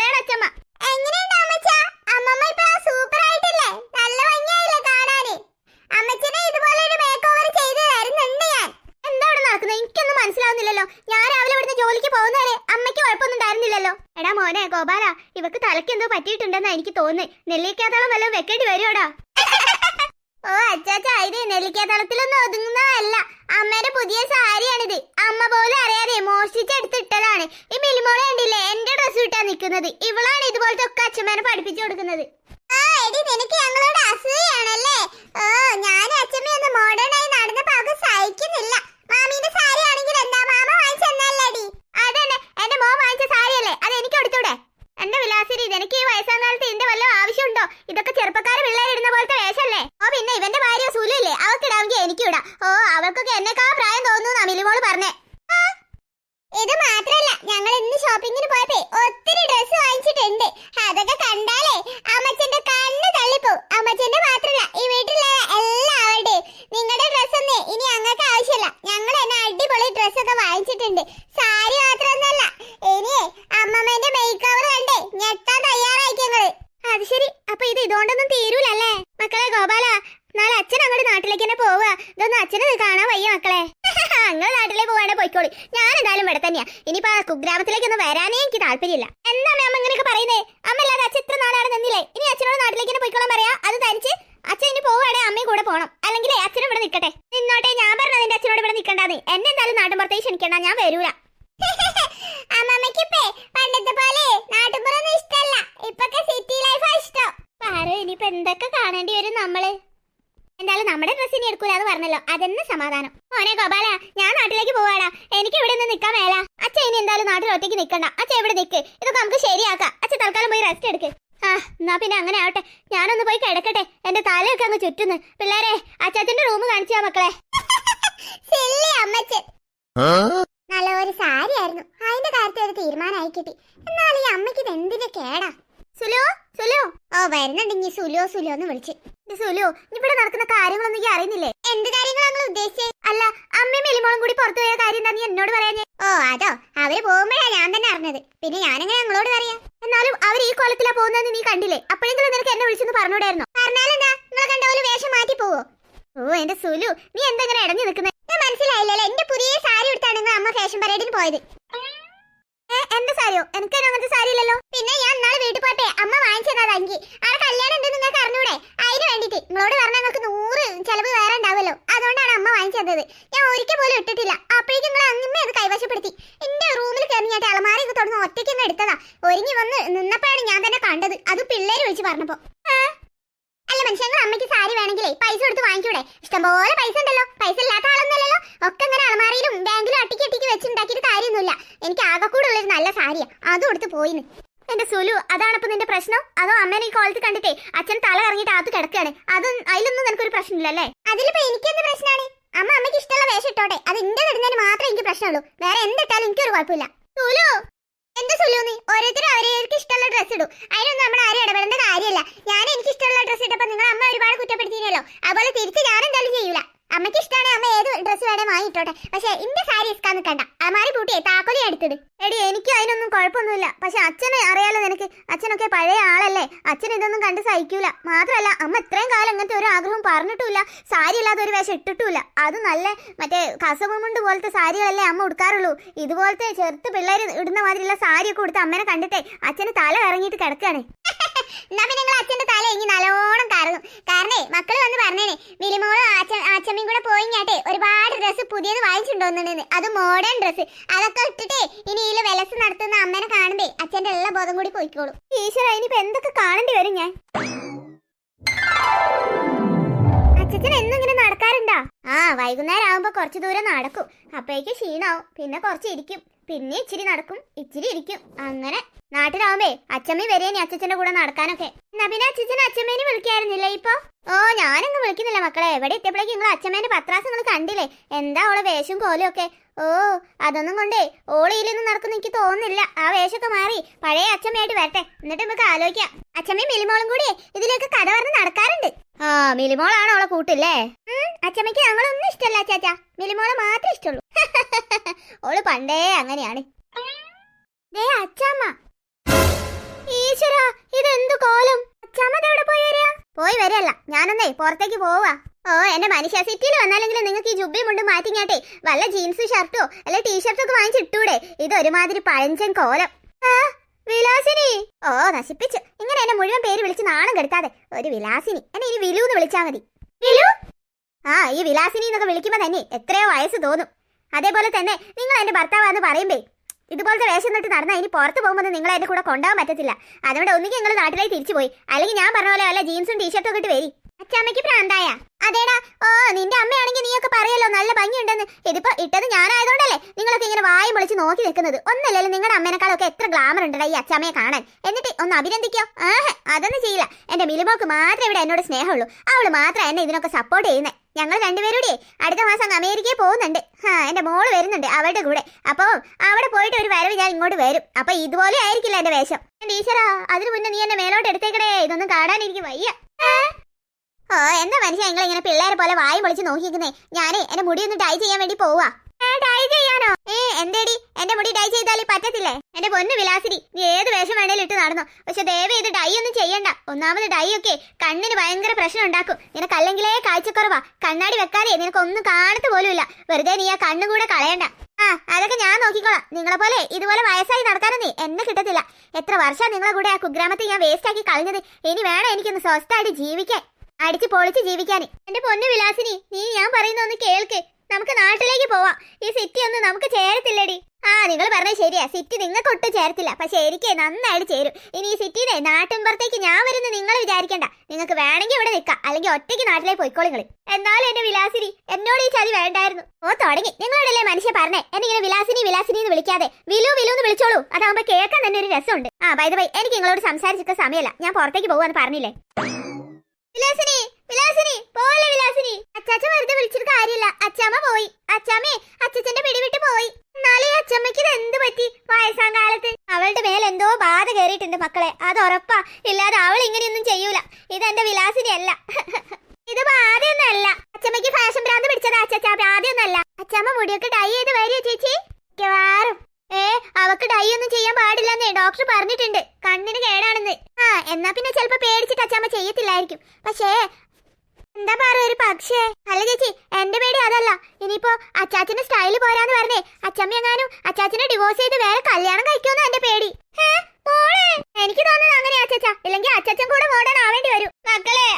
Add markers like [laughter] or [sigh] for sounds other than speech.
മോളെയാണ് അച്ഛമ്മ. എങ്ങനെയുണ്ട് അമ്മച്ച? അമ്മമ്മ ഇപ്പൊ സൂപ്പർ ആയിട്ടില്ലേ? നല്ല ഭംഗിയായില്ലേ കാണാന്? അമ്മച്ചനെ ഇതുപോലെ ഒരു മേക്ക് ഓവർ ചെയ്ത് ഞാൻ. എന്താ അവിടെ നടക്കുന്നത്? എനിക്കൊന്നും മനസ്സിലാവുന്നില്ലല്ലോ. ഞാൻ രാവിലെ ഇവിടുന്ന് ജോലിക്ക് പോകുന്നവരെ അമ്മയ്ക്ക് കുഴപ്പമൊന്നും ഉണ്ടായിരുന്നില്ലല്ലോ എടാ മോനെ ഗോപാല ഇവക്ക് തലയ്ക്ക് എന്തോ പറ്റിയിട്ടുണ്ടെന്നാ എനിക്ക് തോന്നുന്നത് നെല്ലിക്കാത്തോളം വല്ലതും വെക്കേണ്ടി വരുവാടാ? ഓ അച്ചാച്ചാ ഇത് നെല്ലിക്കാത്തളത്തിലൊന്നും ഒതുങ്ങുന്നതല്ല. അമ്മയുടെ പുതിയ സാരിയാണിത്. അമ്മ പോലും അറിയാതെ മോഷ്ടിച്ചെടുത്തിട്ടതാണ്. ഈ മിലിമോളെ കണ്ടില്ലേ എന്റെ ഡ്രസ് ഇട്ടാ നിൽക്കുന്നത് ഇവളാണ് ഇതുപോലത്തെ ഒക്കെ അച്ഛമ്മേനെ പഠിപ്പിച്ചു കൊടുക്കുന്നത്. എടി നിനക്ക് ഞങ്ങളോട് അസൂയാണല്ലേ ഓ ഞാൻ അച്ഛമ്മയൊന്ന് മോഡേൺ ആയി നടന്ന പാകം സഹിക്കുന്നില്ല. മാമിയുടെ സാരി ആണെങ്കിൽ എന്താ? മാമ വാങ്ങിച്ചെന്നല്ലേടി അതന്നെ എന്റെ മോൻ വാങ്ങിച്ച സാരിയല്ലേ? അത് എനിക്ക് കൊടുത്തൂടെ? എന്റെ വിലാസിരി എനിക്ക് ഈ വയസ്സാം കാലത്ത് ഇതിന്റെ വല്ല ആവശ്യമുണ്ടോ? ഇതൊക്കെ ചെറുപ്പക്കാരെ പിള്ളേരിടുന്ന പോലത്തെ വേഷല്ലേ? ഓ പിന്നെ ഇവന്റെ ഭാര്യ സുലല്ലേ? അവൾക്ക് ഇടാമെങ്കിൽ എനിക്ക് ഇടാം. ഓ അവൾക്കൊക്കെ എന്നെക്കാ പ്രായം തോന്നുന്നു അമിലിമോൾ പറഞ്ഞേ. ഇത് മാത്രല്ല ഞങ്ങൾ ഇന്ന് ഷോപ്പിങ്ങിന് പോയപ്പോ ഒത്തിരി ഡ്രസ്സ് വാങ്ങിച്ചിട്ടുണ്ട്. അതൊക്കെ കണ്ടാലേ അമ്മച്ചന്റെ കണ്ണ് തള്ളിപ്പോ അമ്മച്ചന്റെ മാത്രല്ല ഈ വീട്ടിലെ എല്ലാവരുടെയും. നിങ്ങളുടെ ഡ്രസ് ഒന്നേ ഇനി ഞങ്ങൾക്ക് ആവശ്യമില്ല. ഞങ്ങൾ തന്നെ അടിപൊളി ഡ്രസ് ഒക്കെ വാങ്ങിച്ചിട്ടുണ്ട്. സാരി മാത്രമൊന്നല്ല ഇനിയേ അമ്മമ്മേന്റെ മേക്കവർ കണ്ടേ ഞെട്ടാൻ തയ്യാറായിക്കങ്ങൾ അത് ശരി. അപ്പൊ ഇത് ഇതുകൊണ്ടൊന്നും തീരൂലല്ലേ? മക്കളെ ഗോപാല നാളെ അച്ഛൻ അങ്ങോട്ട് നാട്ടിലേക്ക് തന്നെ പോവുക. ഇതൊന്നും അച്ഛനെ കാണാൻ വയ്യ മക്കളെ. [laughs] അങ്ങനെ നാട്ടിലേക്ക് പോവാണെ പോയിക്കോളി. ഞാൻ എന്തായാലും ഇവിടെ തന്നെയാ. ഇനിയിപ്പോ ആ കുഗ്രാമത്തിലേക്കൊന്നും വരാനേ എനിക്ക് താല്പര്യമില്ല. എന്താ അമ്മ ഇങ്ങനെയൊക്കെ പറയുന്നേ? അമ്മ അല്ലാതെ അച്ഛൻ ഇത്ര നാളാണ് നിന്നില്ലേ? ഇനി അച്ഛനോട് നാട്ടിലേക്ക് തന്നെ പോയിക്കോളാൻ പറയാ. അത് തനിച്ച് അച്ഛൻ ഇനി പോവാണെ അമ്മയും കൂടെ പോണം. അല്ലെങ്കിൽ അച്ഛനും ഇവിടെ നിൽക്കട്ടെ നിന്നോട്ടെ ഞാൻ പറഞ്ഞത് എന്റെ അച്ഛനോട് ഇവിടെ നിൽക്കണ്ടാന്ന് എന്നെ എന്തായാലും നാട്ടിൻ പുറത്തേക്ക് ക്ഷണിക്കണ്ട. ഞാൻ വരൂല. [laughs] പണ്ടത്തെ പോലെ സിറ്റി ഇഷ്ടം. ഇനിയിപ്പോ എന്തൊക്കെ കാണേണ്ടി വരും നമ്മൾ? എന്തായാലും നമ്മുടെ ഡ്രസ് ഇനി എടുക്കൂല അത് പറഞ്ഞല്ലോ. അതെന്നെ സമാധാനം. മോനെ ഗോപാല ഞാൻ നാട്ടിലേക്ക് പോവാടാ. എനിക്ക് ഇവിടെ നിന്ന് നിൽക്കാൻ മേല. അച്ഛ ഇനി എന്തായാലും നാട്ടിൽ ഒറ്റയ്ക്ക് നിൽക്കണ്ട അച്ഛ ഇവിടെ നിക്ക്? ഇതൊക്കെ നമുക്ക് ശരിയാക്കാം. അച്ഛ തൽക്കാലം പോയി റെസ്റ്റ് എടുക്ക്. ആ എന്നാ പിന്നെ അങ്ങനെ ആവട്ടെ. ഞാനൊന്ന് പോയി കിടക്കട്ടെ. എന്റെ തലയൊക്കെ അങ്ങ് ചുറ്റുന്നു. പിള്ളേരെ അച്ചാച്ചന്റെ റൂം കാണിച്ചാ മക്കളെ. അമ്മച്ചൻ. നല്ല ഒരു സാരി ആയിരുന്നു അതിന്റെ കാര്യത്തിൽ ഒരു തീരുമാനമായി കിട്ടി. എന്നാൽ ഈ അമ്മയ്ക്ക് ഇത് എന്തിന്റെ കേടാ? സുലു സുലു. ഓ വരുന്നുണ്ടെങ്കിൽ സുലു സുലു എന്ന് വിളിച്ച്. സുലു ഇവിടെ നടക്കുന്ന കാര്യങ്ങളൊന്നും ഈ അറിയുന്നില്ലേ? എന്ത് കാര്യങ്ങളാണ് ഉദ്ദേശിച്ചേ? അല്ല അമ്മയും എലിമോളും കൂടി പുറത്തു പോയ കാര്യം എന്താ നീ എന്നോട് പറയാഞ്ഞേ? ഓ അതോ അവർ പോകുമ്പോഴാ ഞാൻ തന്നെ അറിഞ്ഞത്. പിന്നെ ഞാനെങ്ങനെ ഞങ്ങളോട് പറയാ? എന്നാലും അവർ ഈ കോലത്തിലാ പോകുന്നതെന്ന് നീ കണ്ടില്ലേ? അപ്പോഴെങ്കിലും നിനക്ക് എന്നെ വിളിച്ചെന്ന് പറഞ്ഞൂടായിരുന്നോ പറഞ്ഞാലെന്താ? നിങ്ങളെ കണ്ട പോലെ വേഷം മാറ്റി പോവോ? ഓ എന്റെ സുലു നീ എന്തെങ്ങനെ ഇടഞ്ഞു നിൽക്കുന്നത് മനസ്സിലായില്ലല്ലോ. എന്റെ പുതിയ സാരി എടുത്താണ് നിങ്ങൾ അമ്മ ഫാഷൻ പരേഡിന് പോയത്. എന്റെ സാരിയോ? എനിക്ക് അങ്ങനത്തെ സാരി ഇല്ലല്ലോ. പിന്നെ ഞാൻ നാളെ വീട്ടിൽ പോട്ടെ അമ്മ വാങ്ങിച്ചതാ തങ്കി ആടെ കല്യാണം ഉണ്ട് നിങ്ങൾക്ക് അറിഞ്ഞൂടെ? അതിന് വേണ്ടിട്ട് നിങ്ങളോട് പറഞ്ഞാൽ നിങ്ങൾക്ക് നൂറ് ചെലവ് വേറെ ഉണ്ടാവുമല്ലോ. അതുകൊണ്ടാണ് അമ്മ വാങ്ങിച്ചത്. ഞാൻ ഒരിക്കൽ പോലും ഇട്ടിട്ടില്ല. അപ്പോഴേക്കും നിങ്ങൾ അങ്ങനെ അത് കൈവശപ്പെടുത്തി. എന്റെ റൂമിൽ കയറി ഞാൻ അലമാരി തുറന്ന് ഒറ്റയ്ക്ക് അങ്ങ് എടുത്തതാ. ഒരുങ്ങി വന്ന് നിന്നപ്പോഴാണ് ഞാൻ തന്നെ കണ്ടത്. അത് പിള്ളേര് വിളിച്ച് പറഞ്ഞപ്പോ. അല്ല മനുഷ്യങ്ങൾ അമ്മയ്ക്ക് സാരി വേണമെങ്കിലേ പൈസ കൊടുത്ത് വാങ്ങിക്കൂടെ? ഇഷ്ടംപോലെ പൈസ ഉണ്ടല്ലോ. പൈസ ഇല്ലാത്ത ആളൊന്നുമല്ലല്ലോ ഒക്കെ അങ്ങനെ അലമാരിയിലും ബാങ്കിലും അട്ടിക്ക് അട്ടിക്ക് വെച്ചുണ്ടാക്കിയിട്ട് കാര്യമൊന്നുമില്ല. എനിക്ക് ആകെക്കൂടുള്ള ഉള്ളൊരു നല്ല സാരിയാ. അതും എടുത്ത് പോയിന്ന് എന്റെ സുലു അതാണപ്പോ നിന്റെ പ്രശ്നം? അതോ അമ്മേനെ ഈ കോളത്ത് കണ്ടിട്ടേ അച്ഛൻ തല ഇറങ്ങിയിട്ട് അകത്ത് കിടക്കുകയാണ് അത് അതിലൊന്നും നിനക്കൊരു പ്രശ്നമില്ലല്ലേ? അതിലിപ്പോ എനിക്കെന്ത് പ്രശ്നമാണ് അമ്മ അമ്മയ്ക്ക് ഇഷ്ടമുള്ള വേഷം ഇട്ടോട്ടെ. അത് എന്റെ ഇടുന്നതിന് മാത്രമേ എനിക്ക് പ്രശ്നമുള്ളൂ. വേറെ എന്തിട്ടാലും എനിക്കൊരു കുഴപ്പമില്ല. സുലു! എന്ത് സുലു ഓരോരുത്തരും അവരവർക്ക് ഇഷ്ടമുള്ള ഡ്രസ്സ് ഇടും. അതിനൊന്നും നമ്മൾ ആരും ഇടപെടേണ്ട കാര്യമല്ല. ഞാൻ എനിക്ക് ഇഷ്ടമുള്ള ഡ്രസ്സ് ഇട്ടപ്പോൾ നിങ്ങൾ അമ്മ ഒരുപാട് കുറ്റപ്പെടുത്തിയില്ലല്ലോ അതുപോലെ തിരിച്ച് ഞാൻ എന്തായാലും ചെയ്യൂല അമ്മയ്ക്ക് ഇഷ്ടമാണ് അമ്മ ഏത് വാങ്ങിയിട്ടോട്ടെ. പക്ഷെ ഇന്റെ സാരി ഇസ്കാൻ നിൽക്കണ്ട അമാരി പൂട്ടിയെ താക്കോലി എടുത്തത് എടി എനിക്ക് അതിനൊന്നും കുഴപ്പമൊന്നുമില്ല. പക്ഷെ അച്ഛനെ അറിയാലോ നിനക്ക്. അച്ഛനൊക്കെ പഴയ ആളല്ലേ. അച്ഛൻ ഇതൊന്നും കണ്ട് സഹിക്കൂല. മാത്രമല്ല അമ്മ ഇത്രയും കാലം ഇങ്ങനത്തെ ഒരു ആഗ്രഹം പറഞ്ഞിട്ടില്ല സാരി ഇല്ലാതെ ഒരു വേഷം ഇട്ടിട്ടുമില്ല. അത് നല്ല മറ്റേ കസവുമുണ്ട് പോലത്തെ സാരികളല്ലേ അമ്മ ഉടുക്കാറുള്ളൂ. ഇതുപോലത്തെ ചെറുത്ത് പിള്ളേർ ഇടുന്ന മാതിരിയുള്ള സാരിയൊക്കെ കൊടുത്ത് അമ്മനെ കണ്ടിട്ടേ. അച്ഛന് തല ഇറങ്ങിയിട്ട് കിടക്കാണ്. എന്നാ പിന്നെ നിങ്ങൾ അച്ഛന്റെ തല ഇനി നല്ലോണം കറങ്ങും. കാരണേ മക്കൾ വന്ന് പറഞ്ഞേനെ മിലിമോളും അച്ഛൻ അച്ഛമ്മയും കൂടെ പോയി പോയിങ്ങാട്ടെ ഒരുപാട് ഡ്രസ്സ് പുതിയത് വാങ്ങിച്ചിട്ടുണ്ടോന്നുണ്ടെന്ന്. അത് മോഡേൺ ഡ്രസ്സ് അതൊക്കെ ഇട്ടിട്ടേ ഇനി ഇതിൽ വിലസ് നടത്തുന്ന അമ്മനെ കാണുമ്പേ അച്ഛന്റെ എല്ലാ ബോധം കൂടി പോയിക്കോളും. ഈശ്വര ഇനിയിപ്പോ എന്തൊക്കെ കാണേണ്ടി വരും ഞാൻ? അച്ഛൻ എന്നും ഇങ്ങനെ നടക്കാറുണ്ടോ? ആ വൈകുന്നേരം ആവുമ്പോ കുറച്ച് ദൂരം നടക്കും. അപ്പോഴേക്ക് ക്ഷീണാവും. പിന്നെ കുറച്ച് ഇരിക്കും. പിന്നെ ഇച്ചിരി നടക്കും ഇച്ചിരി ഇരിക്കും. അങ്ങനെ നാട്ടിലാവുമ്പേ അച്ഛമ്മ വരേനി അച്ഛച്ചന്റെ കൂടെ നടക്കാനൊക്കെ. എന്നാ പിന്നെ അച്ഛച്ചൻ അച്ഛമ്മേനെ വിളിക്കായിരുന്നില്ല ഇപ്പൊ? ഓ ഞാനൊന്നും വിളിക്കുന്നില്ല മക്കളെ. എവിടെ എത്തിയപ്പോഴേക്കും നിങ്ങൾ അച്ഛമ്മേന്റെ പത്രാസ് നിങ്ങൾ കണ്ടില്ലേ? എന്താ ഓളെ വേഷം കോലും ഒക്കെ? ഓ അതൊന്നും കൊണ്ടേ ഓളിയിലൊന്നും നടക്കുന്ന എനിക്ക് തോന്നുന്നില്ല. ആ വേഷമൊക്കെ മാറി പഴയ അച്ഛമ്മയായിട്ട് വരട്ടെ. എന്നിട്ട് നമുക്ക് ആലോചിക്കാം. അച്ഛമ്മയും മിലിമോളും കൂടി ഇതിലേക്ക് കഥ പറഞ്ഞ് നടക്കാറുണ്ട്. ആ മിലിമോളാണ് അവളെ കൂട്ടില്ലേ? അച്ഛമ്മയ്ക്ക് ഞങ്ങളൊന്നും ഇഷ്ടമല്ല അച്ചാച്ചാ. മിലിമോളെ മാത്രമേ ഇഷ്ടമുള്ളൂ. ഓൾ പണ്ടേ അങ്ങനെയാണ്. ദേ അച്ചാമ്മ. ഈശ്വര ഇതെന്തു കോലം? അച്ചാമ്മ എവിടെ പോയി വരിക? പോയി വരികയല്ല ഞാനൊന്നേ പുറത്തേക്ക് പോവാ ഓ എന്റെ മനുഷ്യ സിറ്റിയിൽ വന്നാലെങ്കിലും നിങ്ങൾക്ക് ഈ ജുബി മുണ്ട് മാറ്റിങ്ങാട്ടെ വല്ല ജീൻസ് ഷർട്ടോ അല്ലെ ടീഷർട്ടോ ഒക്കെ വാങ്ങിച്ചിട്ടൂടെ ഇത് ഒരുമാതിരി പഴഞ്ചൻ കോലം. ആ വിലാസിനി. ഓ നശിപ്പിച്ചു. ഇങ്ങനെ എന്നെ മുഴുവൻ പേര് വിളിച്ച് നാണം കെടുത്താതെ. ഒരു വിലാസിനി. എന്നെ ഇനി വിലു എന്ന് വിളിച്ചാൽ മതി. വിലു? ആ ഈ വിലാസിനി എന്നൊക്കെ വിളിക്കുമ്പോൾ തന്നെ എത്രയോ വയസ്സ് തോന്നും. അതേപോലെ തന്നെ നിങ്ങൾ എന്റെ ഭർത്താവാന്ന് പറയുമ്പേ ഇതുപോലത്തെ വേഷം തൊട്ട് നടന്നാൽ ഇനി പുറത്ത് പോകുമ്പോൾ നിങ്ങൾ എന്റെ കൂടെ കൊണ്ടുപോകാൻ പറ്റത്തില്ല. അതുകൊണ്ട് ഒന്നുകിൽ നിങ്ങൾ നാട്ടിലേക്ക് തിരിച്ചു പോയി അല്ലെങ്കിൽ ഞാൻ പറഞ്ഞ പോലെ വല്ല ജീൻസും ടീഷർട്ടും ഒക്കെ ഇട്ട് വരി. അച്ഛമ്മയ്ക്ക് പ്രാന്തായ അതേടാ ഓ നിന്റെ അമ്മയാണെങ്കിൽ നീയൊക്കെ പറയല്ലോ നല്ല ഭംഗിയുണ്ടെന്ന്. ഇതിപ്പോ ഇട്ടത് ഞാനായതുകൊണ്ടല്ലേ നിങ്ങളൊക്കെ ഇങ്ങനെ വായും വിളിച്ച് നോക്കി നിൽക്കുന്നത്. ഒന്നല്ലല്ലോ നിങ്ങളുടെ അമ്മേനെക്കാളൊക്കെ എത്ര ഗ്ലാമർ ഉണ്ടടാ ഈ അച്ഛമ്മയെ കാണാൻ. എന്നിട്ട് ഒന്ന് അഭിനന്ദിക്കോ. ആഹ് അതൊന്നും ചെയ്യില്ല. എന്റെ മിലിമോക്ക് മാത്രമേ ഇവിടെ എന്നോട് സ്നേഹമുള്ളൂ. അവൾ മാത്രം എന്നെ ഇതിനൊക്കെ സപ്പോർട്ട് ചെയ്യുന്നത് ഞങ്ങൾ രണ്ടുപേരുടെ അടുത്ത മാസം അങ്ങ് അമേരിക്കയിൽ പോകുന്നുണ്ട്. ആ എന്റെ മോൾ വരുന്നുണ്ട് അവളുടെ കൂടെ. അപ്പോ അവിടെ പോയിട്ട് ഒരു വരവ് ഞാൻ ഇങ്ങോട്ട് വരും. അപ്പൊ ഇതുപോലെ ആയിരിക്കില്ല എന്റെ വേഷം. ടീച്ചറാ അതിനു മുന്നേ നീ എന്നെ മേലോട്ട് എടുത്തേക്കടേ ഇതൊന്നും കാണാനിരിക്കും. വയ്യ? ഓ എന്താ മനുഷ്യ നിങ്ങൾ ഇങ്ങനെ പിള്ളേരെ പോലെ വായ പൊളിച്ച് നോക്കിയിരിക്കുന്നേ? ഞാനേ എന്റെ മുടി ഒന്ന് ഡൈ ചെയ്യാൻ വേണ്ടി പോവാ. ഡൈ ചെയ്യാനോ? ഏ എന്തേടി? എന്റെ മുടി ഡൈ ചെയ്താലേ പറ്റത്തില്ലേ? എന്റെ പൊന്നു വിലാസിരി നീ ഏത് വേഷം വേണേലും ഇട്ട് നടന്നോ. പക്ഷെ ദയവ് ഇത് ഡൈ ഒന്നും ചെയ്യണ്ട. ഒന്നാമത് ഡൈ ഒക്കെ കണ്ണിന് ഭയങ്കര പ്രശ്നം ഉണ്ടാക്കും. നിനക്ക് അല്ലെങ്കിലേ കാഴ്ചക്കുറവാ. കണ്ണാടി വെക്കാതെ നിനക്ക് ഒന്നും കാണത്ത് പോലുമില്ല. വെറുതെ നീ ആ കണ്ണും കൂടെ കളയണ്ട. ആ അതൊക്കെ ഞാൻ നോക്കിക്കോളാം. നിങ്ങളെ പോലെ ഇതുപോലെ വയസ്സായി നടക്കാനൊന്നേ എന്നെ കിട്ടത്തില്ല. എത്ര വർഷം നിങ്ങളെ കൂടെ ആ കുഗ്രാമത്തിൽ ഞാൻ വേസ്റ്റ് ആക്കി കളഞ്ഞത്? ഇനി വേണം എനിക്കൊന്ന് സ്വസ്ഥമായിട്ട് ജീവിക്കാൻ. അടിച്ച് പൊളിച്ച് ജീവിക്കാൻ എന്റെ പൊന്നു വിലാസിനി നീ ഞാൻ പറയുന്ന ഒന്ന് കേൾക്ക്. നമുക്ക് നാട്ടിലേക്ക് പോവാം. ഈ സിറ്റി ഒന്നും നമുക്ക് ചേരത്തില്ലടി. ആ നിങ്ങൾ പറഞ്ഞത് ശരിയാ. സിറ്റി നിങ്ങൾക്ക് ഒട്ടും പക്ഷെ എനിക്ക് നന്നായിട്ട് ചേരും. ഇനി ഈ സിറ്റിനെ നാട്ടിൻപുറത്തേക്ക് ഞാൻ വരുന്ന നിങ്ങൾ വിചാരിക്കണ്ട. നിങ്ങൾക്ക് വേണമെങ്കിൽ ഇവിടെ നിൽക്കാം. അല്ലെങ്കിൽ ഒറ്റയ്ക്ക് നാട്ടിലേക്ക് പോയിക്കോളിങ്ങൾ എന്നാലും എന്റെ വിലാസിനി എന്നോട് ഈ ചതി വേണ്ടായിരുന്നു. ഓ തുടങ്ങി. നിങ്ങളോടല്ലേ മനുഷ്യ പറഞ്ഞേ? എന്നിങ്ങനെ വിലാസിനി വിലാസിനി എന്ന് വിളിക്കാതെ വിലു വിലു എന്ന് വിളിച്ചോളൂ. അതാകുമ്പോ കേൾക്കാൻ തന്നെ ഒരു രസമുണ്ട്. ആ ബൈ ബൈ എനിക്ക് നിങ്ങളോട് സംസാരിച്ചിട്ട് സമയമല്ല. ഞാൻ പുറത്തേക്ക് പോകുമെന്ന് പറഞ്ഞില്ലേ? വിലാസിനി വിലാസിനി പോലെ വിലാസിനി. അച്ചാച്ച വെറുതെ വിളിച്ചിട്ട് കാര്യമില്ല. അച്ചാമ്മ പോയി. അച്ചാമ്മേ അച്ചച്ചന്റെ പിടിവിട്ട് പോയി. എന്നാലേ അച്ചമ്മയ്ക്ക് ഇത് എന്ത് പറ്റി വയസ്സാം കാലത്ത്? അവളുടെ മേൽ എന്തോ ബാധ കയറിയിട്ടുണ്ട് മക്കളെ. അത് ഉറപ്പാ. ഇല്ലാതെ അവൾ ഇങ്ങനെയൊന്നും ചെയ്യൂല. ഇതെന്റെ വിലാസിനി അല്ല ഇത് ബാധയൊന്നല്ല അച്ചമ്മയ്ക്ക് ഫാഷൻ ഭ്രാന്ത് പിടിച്ചതാ അച്ചച്ച ബാധയൊന്നല്ല അച്ചമ്മ മുടിയൊക്കെ ഡൈ ചെയ്ത് വരിക ചേച്ചി മിക്കവാറും ഏ അവക്ക് ഡൈ ഒന്നും ചെയ്യാൻ പാടില്ലെന്നേ പറഞ്ഞിട്ടുണ്ട് കണ്ണിന് കേടാണെന്ന്. ആ എന്നാ പിന്നെ ചിലപ്പോ പേടിച്ചിട്ട് അച്ചാമ്മ ചെയ്യത്തില്ലായിരിക്കും. പക്ഷേ എന്താ പറയാ ഒരു പക്ഷേ? അല്ല ചേച്ചി എന്റെ പേടി അതല്ല. ഇനിയിപ്പോ അച്ചാച്ചന്റെ സ്റ്റൈൽ പോരാന്ന് പറഞ്ഞേ. അച്ചമ്മ എങ്ങാനും അച്ചാച്ചനെ ഡിവോഴ്സ് ചെയ്ത് വേറെ കല്യാണം കഴിക്കുമെന്ന് എന്റെ പേടി. എനിക്ക് തോന്നുന്നത് അങ്ങനെയാ അച്ചാച്ച. ഇല്ലെങ്കിൽ അച്ചാച്ചൻ കൂടെ മോഡേൺ ആവേണ്ടി വരും. മക്കളെ